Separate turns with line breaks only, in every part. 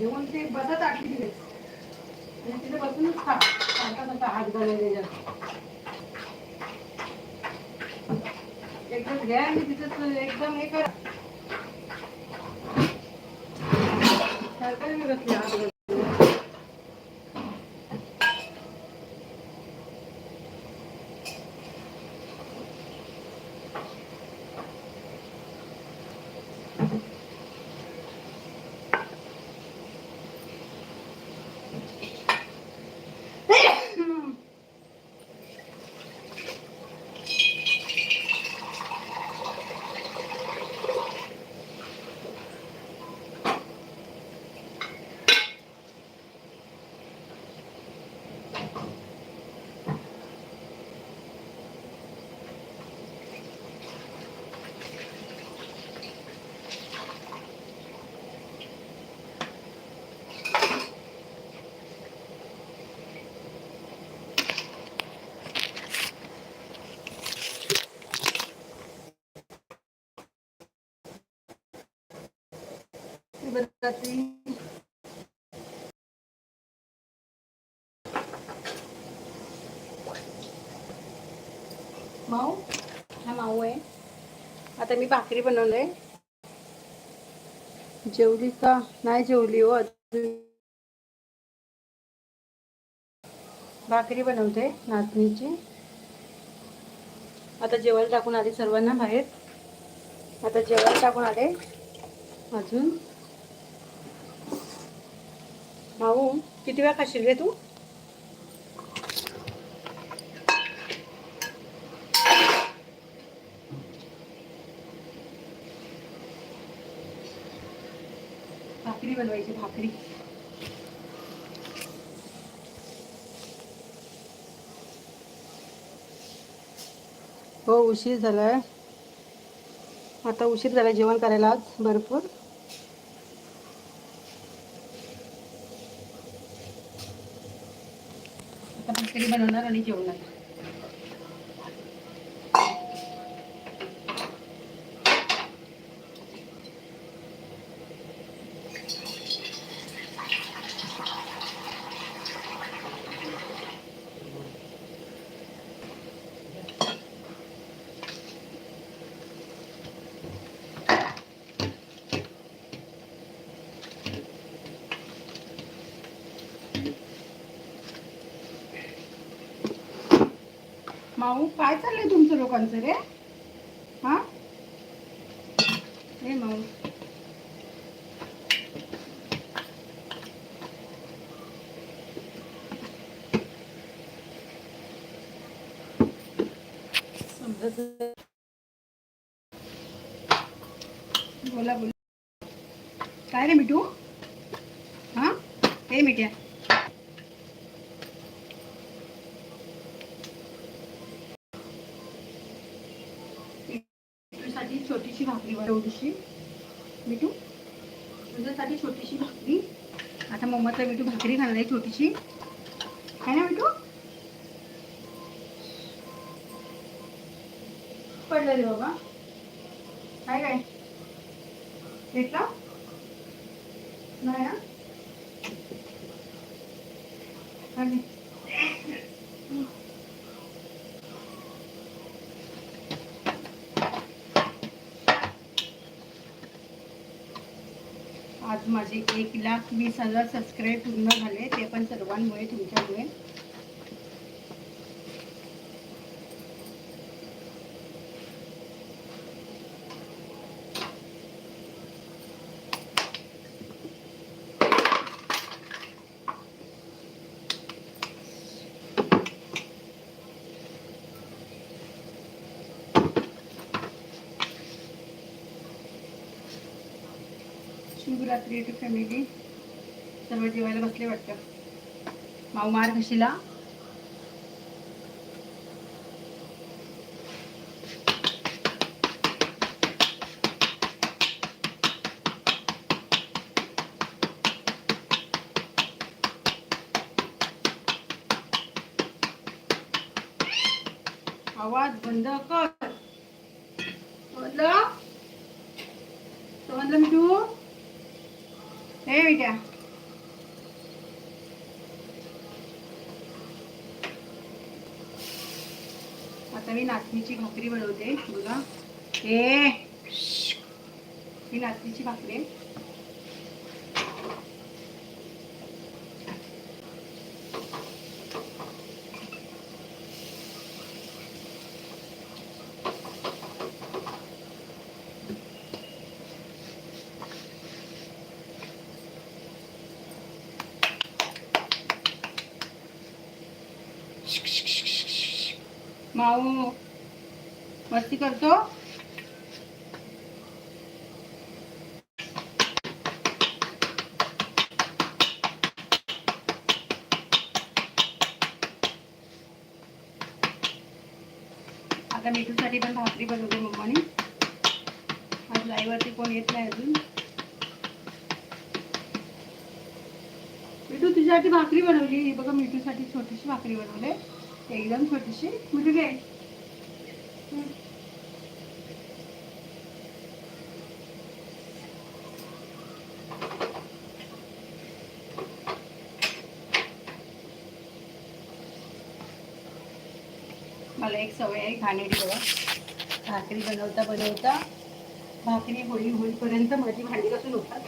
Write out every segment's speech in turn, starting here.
जेवण ते बसत आठली दिवस आणि तिथे बसूनच खा. सारखा तसा हात घालायला जास्त एकदम घ्या आणि तिथं एकदम हे करा. सारखं नाही बसले हात माऊ हा माऊ आहे. आता मी भाकरी बनवलंय. जेवली का? नाही जेवली हो अजून. भाकरी बनवते नाचणीची. आता जेवायला टाकून आले सर्वांना बाहेर. आता जेवायला टाकून आले अजून. भाऊ किती वेळा खाशील रे तू? भाकरी बनवायची भाकरी. हो उशीर झालाय. आता उशीर झाला जेवण करायला आज भरपूर. आता भाकरी बनवणार आणि जेवणार माऊ काय चाललंय तुमचं लोकांचं रे? हा? रे माऊ समजत बोला बोला काय रे मिठू हा हे मिठ्या साठी छोटीशी भाकरी बनवलीशी मिठू? तुझ्यासाठी छोटीशी भाकरी. आता मम्माचा मिठू भाकरी घालणार छोटीशी. काय ना मिठू? पडलं रे बाबा. काय काय? भेटला? नाही ना? माझे एक लाख वीस हजार सबस्क्राईब पूर्ण झाले ते पण सर्वांमुळे तुमच्यामुळे. शुभ रात्री टू फॅमिली सर्व जेवायला बसले वाटतं. माऊ मार कशीला आवाज बंद कर. म्हणलं मी तू There we go. आता मी नाचणीची भाकरी बनवते. बघा. हे मी नाचणीची भाकरी. आहे माऊ मस्ती करतो. आता मिठूसाठी पण भाकरी बनवते मम्माने. आज लाईव्हवरती कोण येत नाही अजून. मिठू तुझ्यासाठी भाकरी बनवली. बघा मिठूसाठी छोटीशी भाकरी बनवले. एकदम छोटीशी मुलगी आहे मला एक सवय आहे घाणेरी बघा भाकरी बनवता बनवता. भाकरी होळी होईपर्यंत माझी भांडी कसून होतात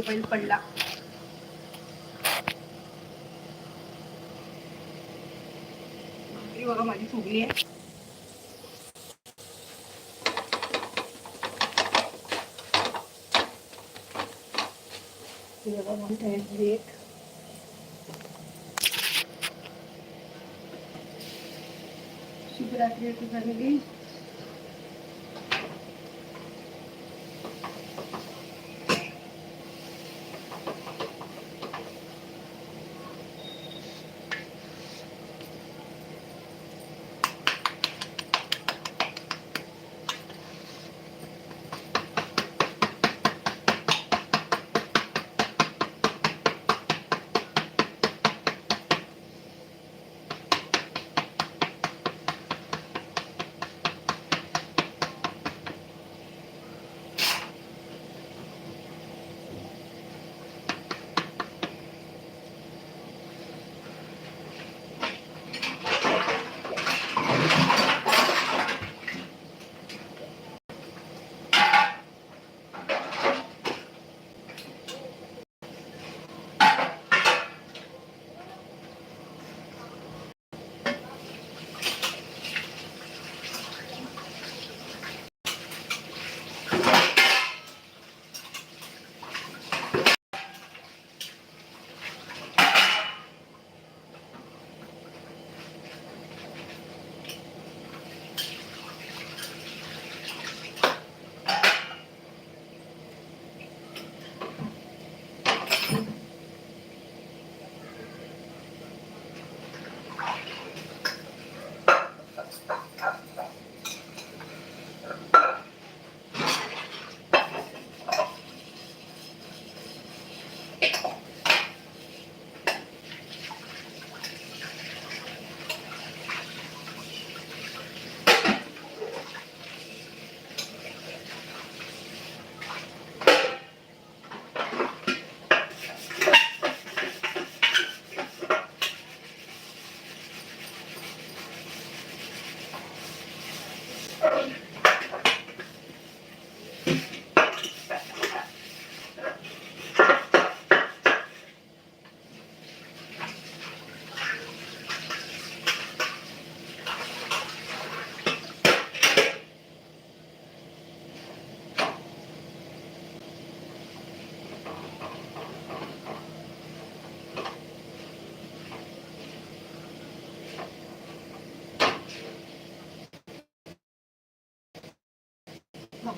मोबाईल पडला. भाकरी बघा माझी फुगली आहे. हे बघा मग तयारी एक शिवरात्री झालेली.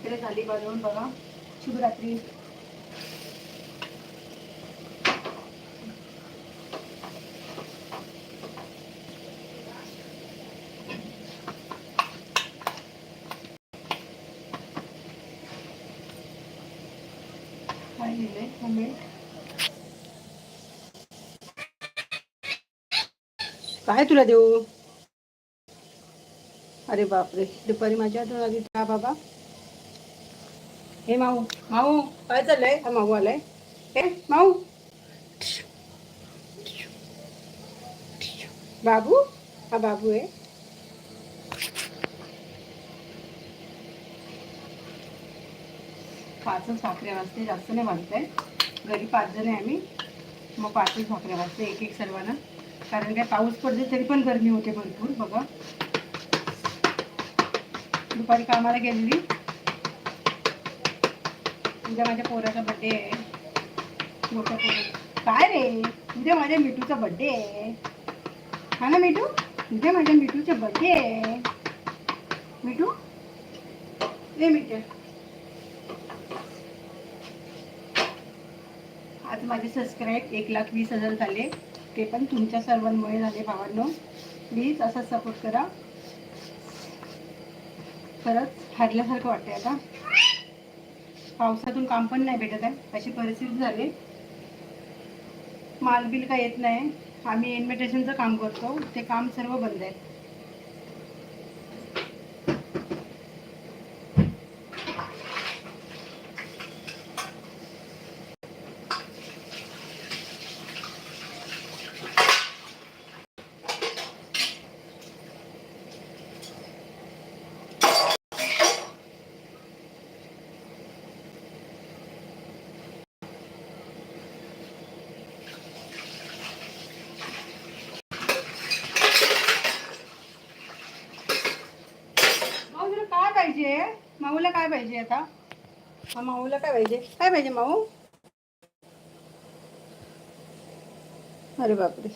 भाकरी झाली बनवून बघा. शुभरात्री. काय तुला देऊ? अरे बापरे दुपारी माझ्या आली बाबा. हे माऊ. माऊ. काय चाललंय? हा माऊ आलाय. हे माऊ. बाबू? हा बाबू आहे. पाचच भाकऱ्या वाजते जास्त नाही वाजत आहे घरी पाच जण आहे आम्ही. मग पाचच भाकऱ्या वाजते एक एक सर्वांना. कारण काय पाऊस पडते तरी पण गरमी होते भरपूर बघा. दुपारी कामाला गेलेली. उद्या माझ्या पोराचा बड्डे आहे. मोठ्या पोरा काय रे? उद्या माझ्या मिठूचा बड्डे आहे. हा ना मिठू? उद्या माझ्या मिठूचा बड्डे आहे. मिठू? ए मिठू. आज माझे सबस्क्राईब एक लाख वीस हजार झाले. ते पण तुमच्या सर्वांमुळे झाले भावांनो. प्लीज असा सपोर्ट करा. खरंच हरल्यासारखं वाटतंय आता. पावसातून काम पण नाही भेटत आहे. अशी परिस्थिती झाली. माल बिल काय येत नाही. आम्ही इन्व्हिटेशनचं काम करतो. ते काम सर्व बंद आहे माऊ तुला काय पाहिजे माऊला पाहिजे हा माऊला काय पाहिजे? काय पाहिजे माऊ? अरे बापरे.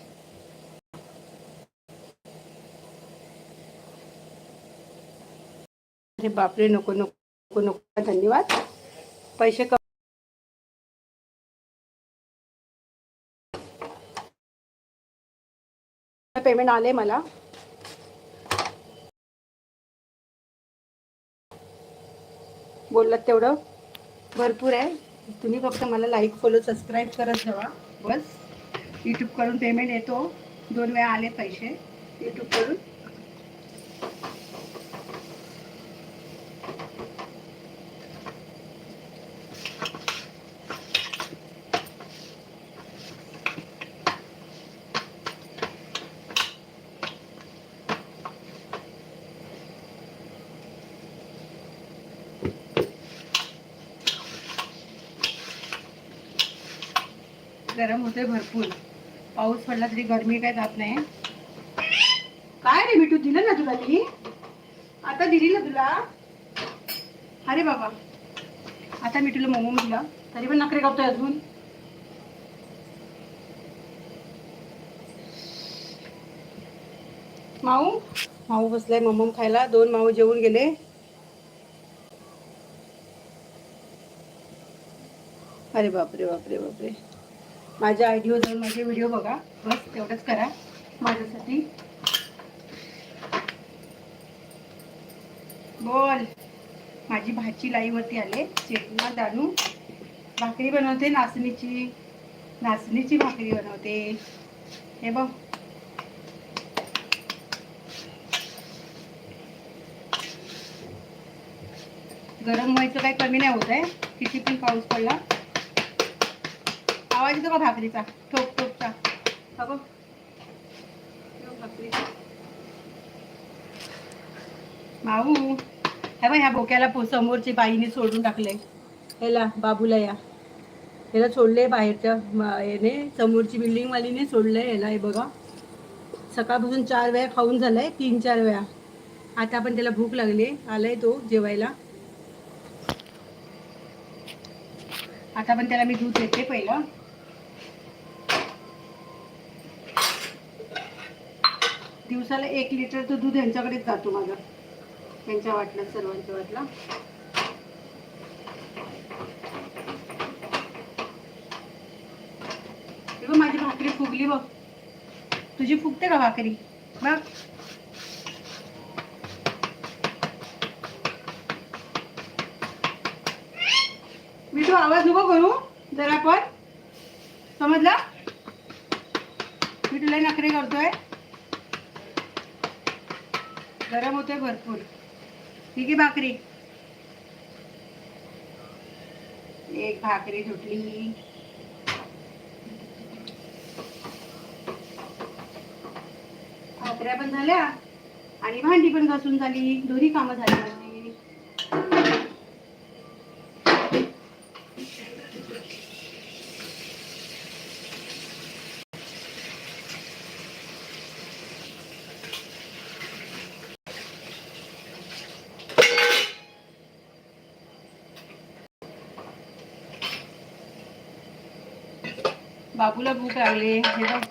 अरे बापरे नको नको नको. धन्यवाद. पैसे क पेमेंट आले मला. बोललात तेवढं. भरपूर आहे. तुम्ही फक्त मला लाईक फॉलो सबस्क्राईब करत जावा. बस. यूट्यूबकडून पेमेंट येतो. दोन वेळा आले पैसे. यूट्यूबकडून गरम होते भरपूर. पाऊस पडला तरी गरमी काय जात नाही. काय रे मिठू दिलं ना तुला ती? आता दिली ना तुला? अरे बाबा. आता मिठूला मोमो दिला. तरी पण नखरे कापतोय अजून. माऊ? माऊ बसलाय मम्मम खायला. दोन माऊ जेवून गेले. अरे बापरे बापरे बापरे. माझ्या आयडिओ जाऊन माझे व्हिडिओ बघा बस तेवढंच करा. माझ्यासाठी. बोल. माझी भाची लाईवरती आले चेतना दानू. भाकरी बनवते नाचणीची. नाचणीची भाकरी बनवते. हे बघ. गरम व्हायचं काही कमी नाही होत आहे. किती पण पाऊस पडला. आवाज येतो का भाकरीचा. ठोक ठोकचा हा बघ. माऊ हे बघ ह्या भोक्याला समोरची बाईने सोडून टाकले ह्याला बाबूला या. ह्याला सोडले बाहेरच्या याने समोरची बिल्डिंग वालीने सोडलंय ह्याला हे बघा. सकाळपासून चार वेळा खाऊन झालाय तीन चार वेळा. आता पण त्याला भूक लागली आलाय तो जेवायला. आता पण त्याला मी दूध देते पहिलं. दिवसाला एक लिटर दूध यांच्याकडेच जातो माझं. त्यांच्या वाटला सर्वांच्या वाटला. बघ माझी भाकरी फुगली बघ. तुझी फुगते का भाकरी? बघ. मी तू आवाज नको करू जरा पण. समजला? मी तुला नखरे करतोय. गरम होतोय भरपूर. ठीक आहे भाकरी? एक भाकरी सुटली. भाकऱ्या पण झाल्या आणि भांडी पण घासून झाली. दोन्ही कामं झाली माझी बाबूला भूक लागले. हे बघ.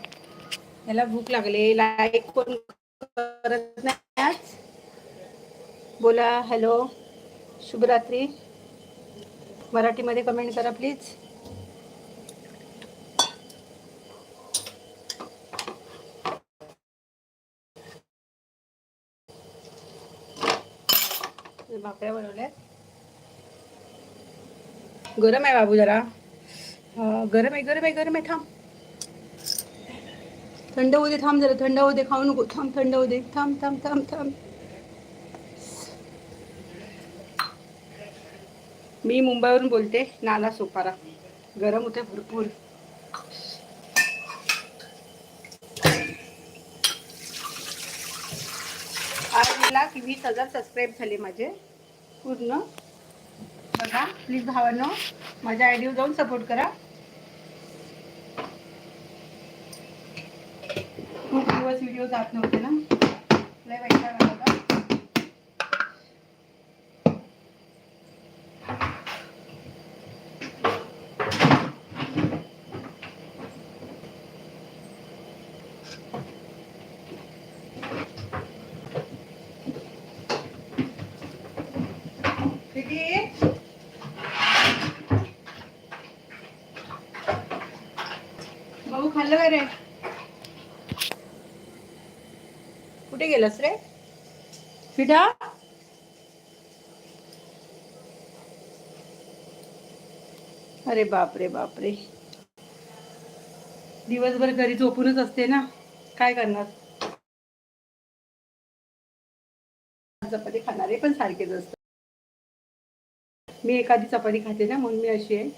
याला भूक लागले. लाईक कोण करत नाही आज. बोला हॅलो शुभरात्री. मराठीमध्ये कमेंट करा प्लीज भाकऱ्या बनवल्या गरम आहे बाबू जरा. गरम आहे गरम आहे गरम आहे थांब. थंड होऊ दे थांब जरा थंड होऊ दे खाऊ नको थांब थंड होऊ दे थांब थांब थांब थांब. मी मुंबईवरून बोलते नाला सोपारा. गरम होते भरपूर. आज मला की वीस हजार सबस्क्राईब झाले माझे पूर्ण. बघा प्लीज भावांनो माझ्या आयडीवर जाऊन सपोर्ट करा. दिवस व्हिडिओ जात नव्हते ना? लय वैताग होता. भाऊ खाल्लं काय रे? गेलंस रे? फिडा अरे बापरे बापरे. दिवसभर घरी झोपूनच असते ना? काय करणार? चपाती खाणारे पण सारखेच असतात. मी एखादी चपाती खाते ना म्हणून मी अशी आहे.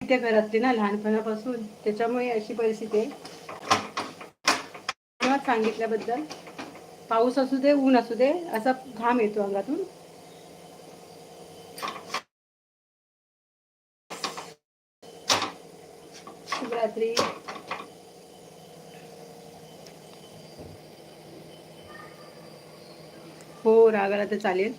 त्या घरातली ना लहानपणापासून. त्याच्यामुळे अशी परिस्थिती आहे. धन्यवाद सांगितल्याबद्दल. पाऊस असू दे ऊन असू दे असा घाम येतो अंगातून. शुभरात्री हो रागाला तर चालेल.